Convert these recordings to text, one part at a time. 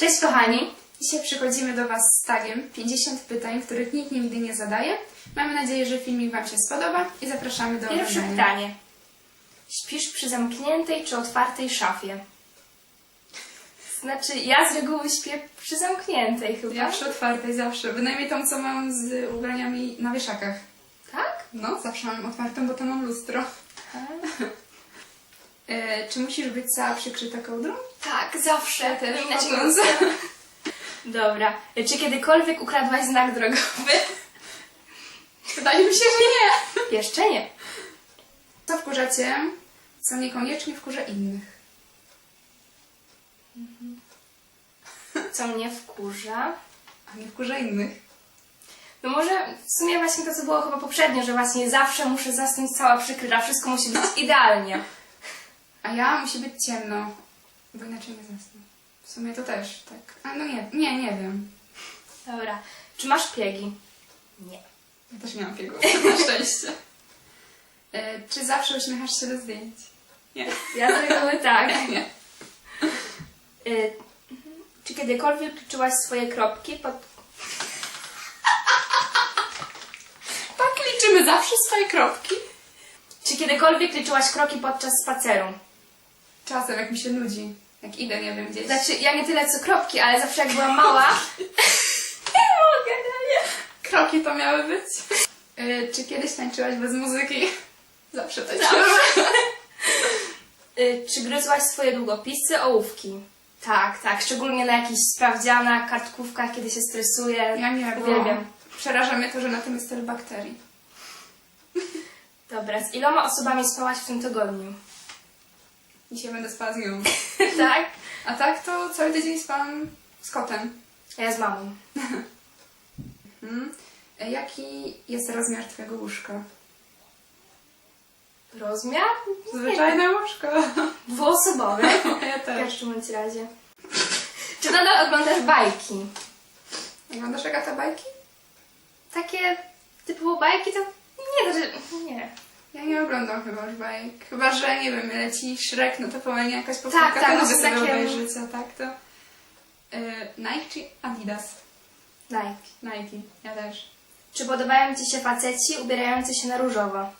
Cześć kochani! Dzisiaj przychodzimy do Was z tagiem 50 pytań, których nikt nigdy nie zadaje. Mamy nadzieję, że filmik Wam się spodoba i zapraszamy do Pierwsze oglądania. pytanie. Śpisz przy zamkniętej czy otwartej szafie? Znaczy, ja z reguły śpię przy zamkniętej chyba. Ja przy otwartej zawsze, bynajmniej tą, co mam z ubraniami na wieszakach. Tak? No, zawsze mam otwartą, bo to mam lustro. E, czy musisz być cała przykryta kołdrą? Tak, zawsze. Inaczej mam nie chcę. Dobra. Czy kiedykolwiek ukradłaś znak drogowy? Wydaje mi się, że nie. Jeszcze nie. Co wkurzacie, co niekoniecznie wkurza innych? Co mnie wkurza? A nie wkurza innych. No może w sumie właśnie to, co było chyba poprzednio, że właśnie zawsze muszę zasnąć cała przykryta, wszystko musi być idealnie. A ja musi być ciemno, bo inaczej nie zasnę. W sumie to też, tak. A no nie, nie, nie wiem. Dobra. Czy masz piegi? Nie. Ja też miałam piegów, na szczęście. E, czy zawsze uśmiechasz się do zdjęć? Nie. Ja z reguły tak. Nie. Y, czy kiedykolwiek liczyłaś swoje kropki pod... Tak liczymy zawsze swoje kropki. Czy kiedykolwiek liczyłaś kroki podczas spaceru? Czasem, jak mi się nudzi. Jak idę, nie wiem, gdzieś. Znaczy, ja nie tyle co kropki, ale zawsze jak byłam mała... nie mogę, nie. Kroki to miały być. E, czy kiedyś tańczyłaś bez muzyki? Zawsze tak Y, czy gryzłaś swoje długopisy, ołówki? Tak, tak. Szczególnie na jakichś sprawdzianach, kartkówkach, kiedy się stresuję. Ja nie, Uwielbiam. przeraża mnie to, że na tym jest tyle bakterii. Dobra, z iloma osobami spałaś w tym tygodniu? Dzisiaj będę spała z nią. tak. A tak to cały tydzień spałam z kotem. A ja z mamą. Hmm. E, Jaki jest rozmiar twojego łóżka? Rozmiar? Zwyczajne łóżko. Dwuosobowy. Ja W też. każdym bądź razie. Czy nadal oglądasz bajki? Oglądasz Agata bajki? Takie typowo bajki to nie, to, że... nie. Ja nie oglądam chyba już bajek. Chyba, że nie wiem, leci Shrek, no to powinien jakaś powtórka, Tak, tak, to sobie takie- obejrzeć, a tak to... E, Nike czy Adidas? Nike. Nike, ja też. Czy podobają Ci się faceci ubierający się na różowo?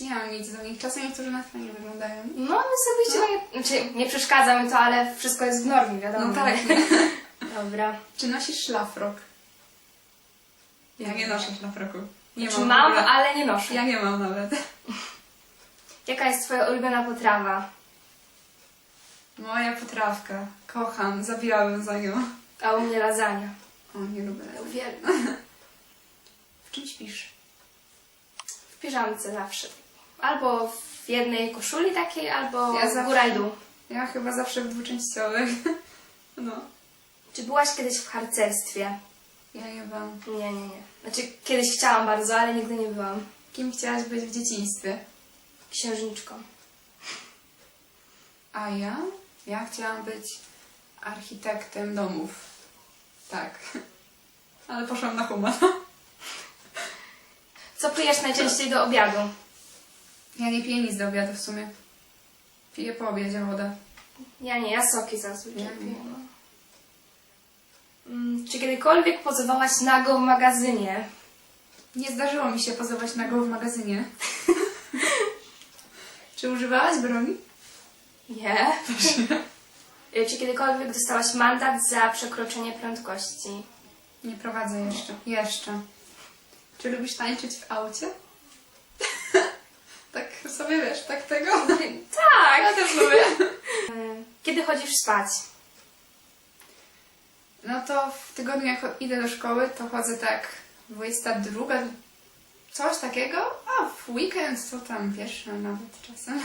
Nie mam nic do nich. Czasem niektórzy na fajnie wyglądają. No, osobiście nie, znaczy, nie przeszkadza mi to, ale wszystko jest w normie, wiadomo. No tak. Dobra. Czy nosisz szlafrok? Ja nie noszę szlafroku. Nie Czy mam. mam, ale nie noszę. Ja nie mam nawet. Jaka jest Twoja ulubiona potrawa? Moja potrawka. Kocham, zabijałabym za nią. A u mnie lasagna. O, nie lubię. Uwielbiam. W czym śpisz? W piżamce zawsze. Albo w jednej koszuli takiej, albo Ja w zawsze- góra i dół. Ja chyba zawsze w dwuczęściowych. No. Czy byłaś kiedyś w harcerstwie? Ja nie byłam. Nie, nie, nie. Znaczy, kiedyś chciałam bardzo, ale nigdy nie byłam Kim chciałaś być w dzieciństwie? księżniczką. A ja? Ja chciałam być architektem domów. Tak. Ale poszłam na human. Co pijesz najczęściej do obiadu? Ja nie piję nic do obiadu w sumie. Piję po obiedzie wodę. Ja nie, ja soki zazwyczaj piję. No. Mm, Czy kiedykolwiek pozowałaś nago w magazynie? Nie zdarzyło mi się pozować nago w magazynie. Czy używałaś broni? Nie. Czy kiedykolwiek dostałaś mandat za przekroczenie prędkości? Nie prowadzę jeszcze. Jeszcze. Czy lubisz tańczyć w aucie? tak sobie wiesz, tak tego? Tak. Ja też lubię. Kiedy chodzisz spać? No to w tygodniu jak idę do szkoły, to chodzę tak 22, coś takiego, a w weekend to tam pierwsza nawet czasem.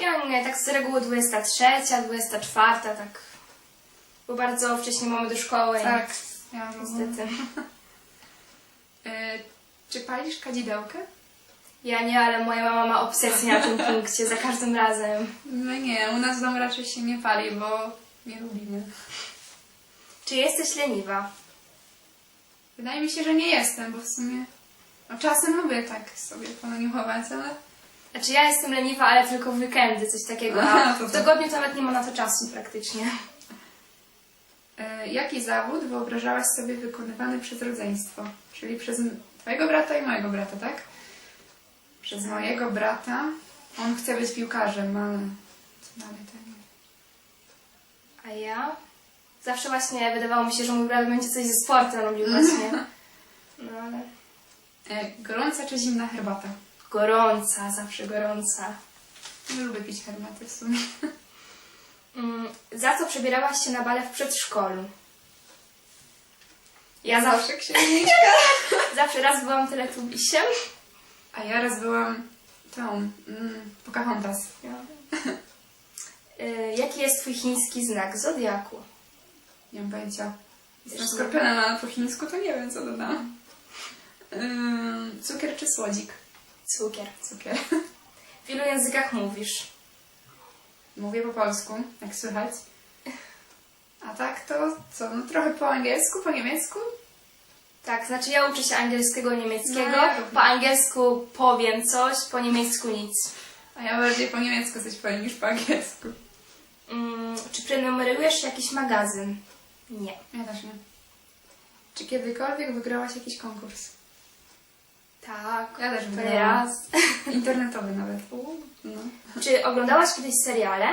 Ja nie, tak z reguły 23, 24, tak. Bo bardzo wcześnie mamy do szkoły. Tak, ja. Niestety. Y, czy palisz kadzidełkę? Ja nie, ale moja mama ma obsesję na tym punkcie za każdym razem. My nie, u nas w domu raczej się nie pali, bo nie lubimy. Czy jesteś leniwa? Wydaje mi się, że nie jestem, bo w sumie no, czasem lubię tak sobie ponaniuchować, ale Znaczy ja jestem leniwa, ale tylko w weekendy, coś takiego. A w tak. tygodniu to nawet nie ma na to czasu praktycznie. E, Jaki zawód wyobrażałaś sobie wykonywany przez rodzeństwo? Czyli przez twojego brata i mojego brata, tak? Przez mojego brata. On chce być piłkarzem, ale co dalej. A ja? Zawsze właśnie wydawało mi się, że mój brat będzie coś ze sportem robił właśnie. No ale... E, Gorąca czy zimna herbata? Gorąca, zawsze gorąca. Nie lubię pić herbaty w sumie. Mm, za co przebierałaś się na bale w przedszkolu? Ja zawsze, księżniczka. zawsze raz byłam teletubisiem. A ja raz byłam tą, mm, Pocahontas. Y, jaki jest twój chiński znak zodiaku? Nie mam pojęcia. Jestem skorpionem, ale po chińsku to nie wiem, co dodam. Ym, cukier czy słodzik? Cukier. Cukier. W ilu językach mówisz? Mówię po polsku, jak słychać. A tak to co? No trochę po angielsku, po niemiecku? Tak, znaczy ja uczę się angielskiego, niemieckiego. No, ja po angielsku powiem coś, po niemiecku nic. A ja bardziej po niemiecku coś powiem niż po angielsku. Mm, czy prenumerujesz jakiś magazyn? Nie. Ja też nie. Czy kiedykolwiek wygrałaś jakiś konkurs? Tak. Ja też wygrałam. raz. Internetowy nawet. No. Czy oglądałaś kiedyś seriale?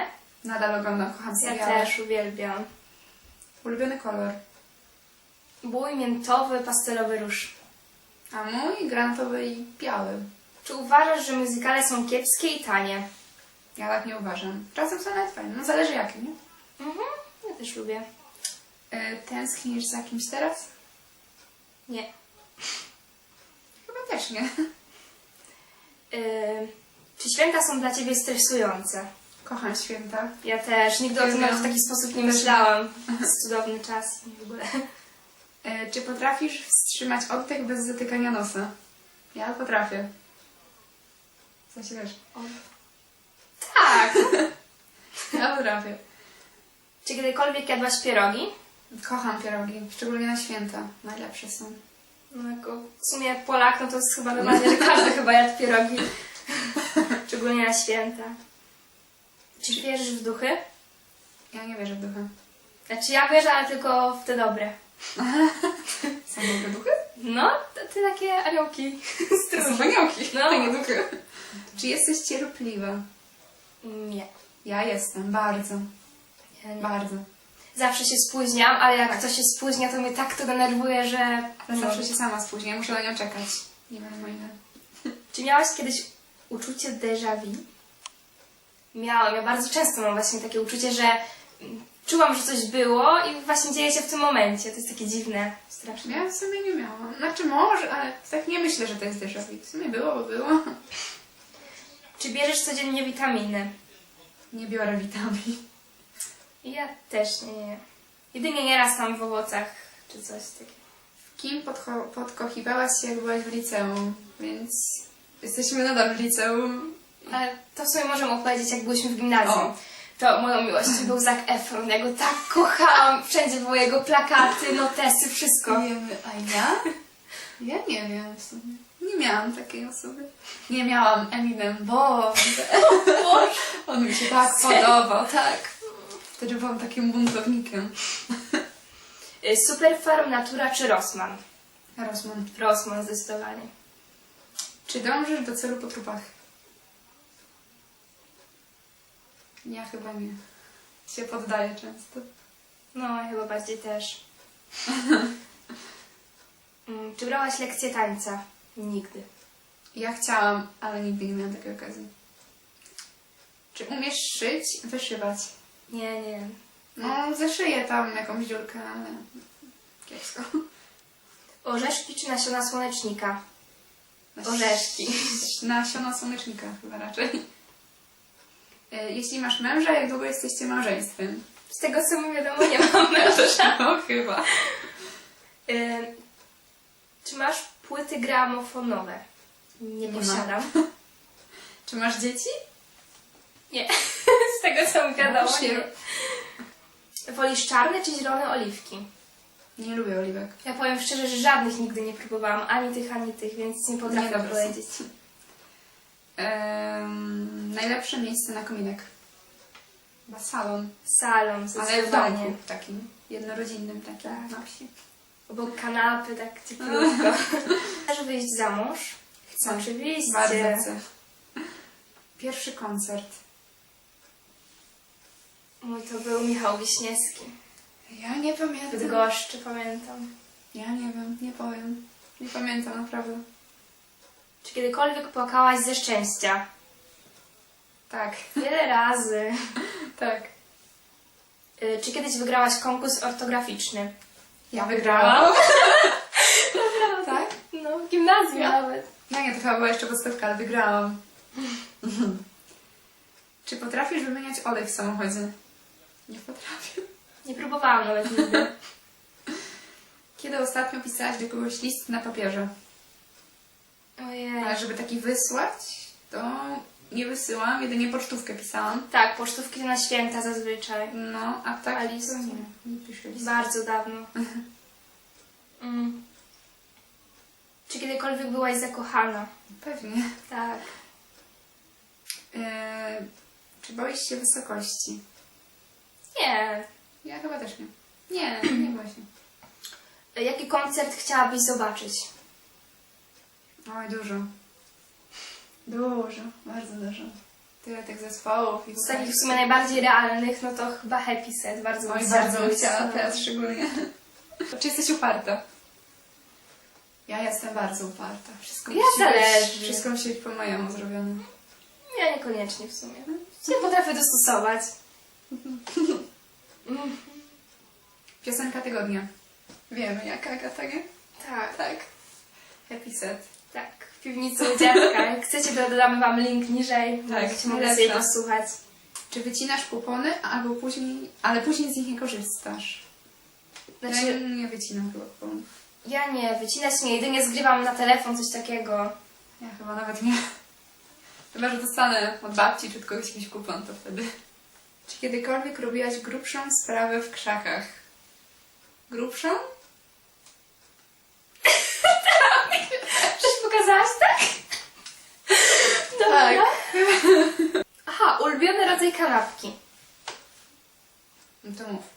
Nadal oglądam, kocham Ja seriale. też uwielbiam. Ulubiony kolor. Bój miętowy, pastelowy róż. A mój granatowy i biały. Czy uważasz, że muzykale są kiepskie i tanie? Ja tak nie uważam. Czasem są nawet fajne. No zależy jakie, nie? Mhm, ja też lubię. E, tęsknisz za kimś teraz? Nie. Chyba też nie. Yy, czy święta są dla Ciebie stresujące? Kocham święta. Ja też. Nigdy o tym nawet w taki sposób nie myślałam. Jest cudowny czas w ogóle. E, czy potrafisz wstrzymać oddech bez zatykania nosa? Ja potrafię. W sensie wiesz. Tak! ja potrafię. Czy kiedykolwiek jadłaś pierogi? Kocham pierogi, szczególnie na święta. Najlepsze są. No jako w sumie Polak, no to jest chyba normalnie, że każdy chyba jadł pierogi. Szczególnie na święta. Czy wierzysz w duchy? Ja nie wierzę w duchy. Znaczy ja wierzę, ale tylko w te dobre. Są dobre duchy? No, te, te takie aniołki. To są aniołki, No. no. nie duchy. Czy jesteś cierpliwa? Nie. Ja jestem, bardzo. Ja nie. Bardzo. Zawsze się spóźniam, ale jak Tak. ktoś się spóźnia, to mnie tak to denerwuje, że... Ale zawsze się sama spóźnię, muszę na nią czekać. Nie wiem o ile. Czy miałaś kiedyś uczucie déjà vu? Miałam. Ja bardzo często mam właśnie takie uczucie, że mm, czułam, że coś było i właśnie dzieje się w tym momencie. To jest takie dziwne, straszne. Ja w sumie nie miałam. Znaczy może, ale tak nie myślę, że to jest déjà vu. W sumie było, bo było. Czy bierzesz codziennie witaminy? Nie biorę witamin. Ja też nie, nie. Jedynie nieraz tam w owocach czy coś takiego. Kim podko- podkochiwałaś się, jak byłaś w liceum? Więc jesteśmy nadal w liceum. Ale to w sumie możemy opowiedzieć, jak byliśmy w gimnazjum. O. To moją miłością był Zac Efron. Ja go tak kochałam. Wszędzie były jego plakaty, notesy, wszystko. Wiemy, a ja? Ja nie wiem w sumie. Nie miałam takiej osoby. Nie miałam Eminem, bo on mi się tak podobał, tak. Wtedy byłam takim buntownikiem. Y, Superfarm, Natura czy Rossmann? Rosman. Rossmann zdecydowanie. Czy dążysz do celu po trupach? Ja chyba nie. Się poddaję często. No, ja chyba bardziej też. Mm, Czy brałaś lekcję tańca? Nigdy. Ja chciałam, ale nigdy nie miałam takiej okazji. Czy umiesz szyć, wyszywać? Nie, nie. No, zaszyję tam jakąś dziurkę, ale kiepsko. Orzeszki czy nasiona słonecznika? Orzeszki. Nasiona słonecznika chyba raczej. E, Jeśli masz męża, jak długo jesteście małżeństwem? Z tego co mi wiadomo, nie mam męża. No chyba. Y, Czy masz płyty gramofonowe? Nie, Nie posiadam. Czy masz dzieci? Nie. Tego co mi wiadomo, nie. nie. Wolisz czarne czy zielone oliwki? Nie lubię oliwek. Ja powiem szczerze, że żadnych nigdy nie próbowałam. Ani tych, ani tych, więc nie potrafię są. powiedzieć. Em, najlepsze miejsce na kominek. Chyba salon. salon, Ale w zdecydowanie. domku takim jednorodzinnym takim Tak. na wsi. Obok kanapy, tak cieplutko. Chcesz wyjść za mąż? Chcę. Oczywiście. Bardzo chcę. Pierwszy koncert. Mój to był Michał Wiśniewski. Ja nie pamiętam. Bydgoszczy, pamiętam. Ja nie wiem, nie powiem. Nie pamiętam naprawdę. Czy kiedykolwiek płakałaś ze szczęścia? Tak, Wiele razy. tak. Y, Czy kiedyś wygrałaś konkurs ortograficzny? Ja wygrałam. tak? No, w gimnazjum Ja? nawet. No nie, to chyba była jeszcze podstawka, ale wygrałam. Czy potrafisz wymieniać olej w samochodzie? Nie potrafię. Nie próbowałam nawet nigdy. Kiedy ostatnio pisałaś do kogoś list na papierze? Ojej. Ale żeby taki wysłać, to nie wysyłam, jedynie pocztówkę pisałam. Tak, pocztówki to na święta zazwyczaj. No, a tak A list? to nie, nie piszę list. Bardzo dawno. Mm. Czy kiedykolwiek byłaś zakochana? Pewnie. Tak. Eee, czy boisz się wysokości? Nie. Ja chyba też nie. Nie, nie się. Jaki koncert chciałabyś zobaczyć? Oj, dużo. Dużo, bardzo dużo. Tyle tych zespołów i Z takich w sumie najbardziej realnych, no to chyba Happy Set. Bardzo Oj, bym bardzo bym chciała No. teraz szczególnie. Czy jesteś uparta? Ja jestem bardzo uparta. Wszystko Ja musi zależy. Być, wszystko musi być po mojemu zrobione. Ja niekoniecznie w sumie. Nie potrafię dostosować. Piosenka tygodnia. Wiemy jaka, Agata, nie? Tak, Tak. Happy set. tak. W piwnicy u dziadka. Jak chcecie, to dodamy wam link niżej. Tak, Będziecie mogli najlepsza. sobie posłuchać. Czy wycinasz kupony, albo później, ale później z nich nie korzystasz? Znaczy, ja nie wycinam chyba kuponów. ja nie, wycinać nie, jedynie zgrywam na telefon coś takiego. Ja chyba nawet nie. Chyba, że dostanę od babci czy od kogoś jakiś kupon, to wtedy. Czy kiedykolwiek robiłaś grubszą sprawę w krzakach? Grubszą? Coś pokazałaś, tak? Dobra. Tak. Aha, ulubiony rodzaj kanapki. No to mów.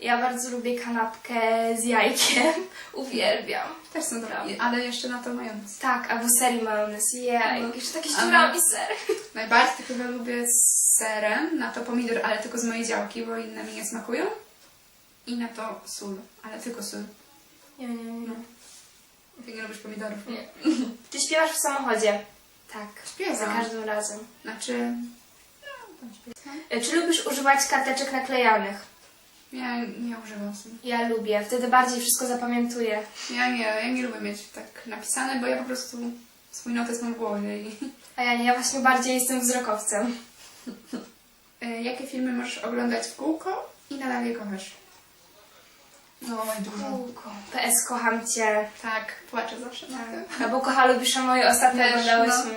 Ja bardzo lubię kanapkę z jajkiem. Uwielbiam. Też są dobre, ale jeszcze na to majonez. Tak, albo ser i majonez. Jej, No. jeszcze takie ściurami ser. Najbardziej to chyba lubię z serem, na to pomidor, ale tylko z mojej działki, bo inne mi nie smakują. I na to sól, ale tylko sól. Nie, nie, nie. Ty nie lubisz pomidorów? Nie. Ty śpiewasz w samochodzie? Tak. Śpiewam. Za każdym razem. Znaczy, no, tam śpiewam. E, Czy lubisz używać karteczek naklejanych? Ja nie używam sobie. Ja lubię, wtedy bardziej wszystko zapamiętuję. Ja nie, ja nie lubię mieć tak napisane, bo ja po prostu swój notes mam w głowie. I... A ja nie, ja właśnie bardziej jestem wzrokowcem. E, Jakie filmy możesz oglądać w kółko i nadal je kochasz? No, dużo. Kółko. PS kocham cię. Tak, płaczę zawsze na tym. Albo kocha lubisz a moje ostatnio Też, oglądałyśmy.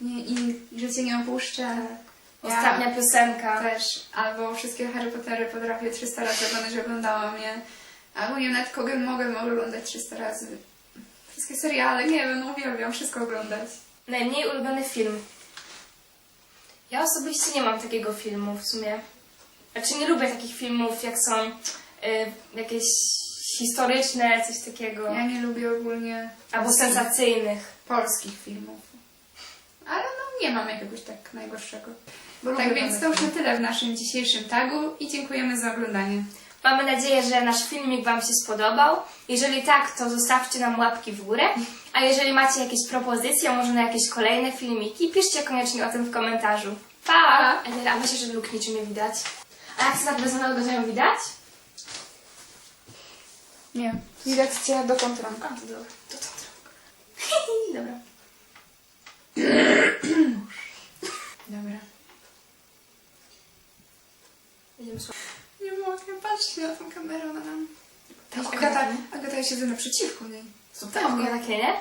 Nie, I życie nie opuszczę. Ja Ostatnia piosenka. Też. Albo wszystkie Harry Pottery potrafię 300 razy oglądać, oglądałam je. Albo nie wiem, nawet kogo mogę oglądać 300 razy. Wszystkie seriale, nie wiem, uwielbiam wszystko oglądać. Najmniej ulubiony film. Ja osobiście nie mam takiego filmu w sumie. Znaczy nie lubię takich filmów, jak są y, jakieś historyczne, coś takiego. Ja nie lubię ogólnie Albo sensacyjnych. polskich filmów. Ale no nie mam jakiegoś tak najgorszego. Bo tak więc to już na tyle w naszym dzisiejszym tagu i dziękujemy za oglądanie. Mamy nadzieję, że nasz filmik Wam się spodobał. Jeżeli tak, to zostawcie nam łapki w górę. A jeżeli macie jakieś propozycje, może na jakieś kolejne filmiki, piszcie koniecznie o tym w komentarzu. Pa! Aniela, a myślisz, że luk niczym nie widać? A jak tak bez to ją widać? Nie, widać cię do kontrolka. A, to dobra. To Dobra. Dobra. Nie mogę, patrzcie na tą kamerę, ona nam... To Agata, okropnie. Agata, ja siedzę naprzeciwko niej. To oko takie, nie?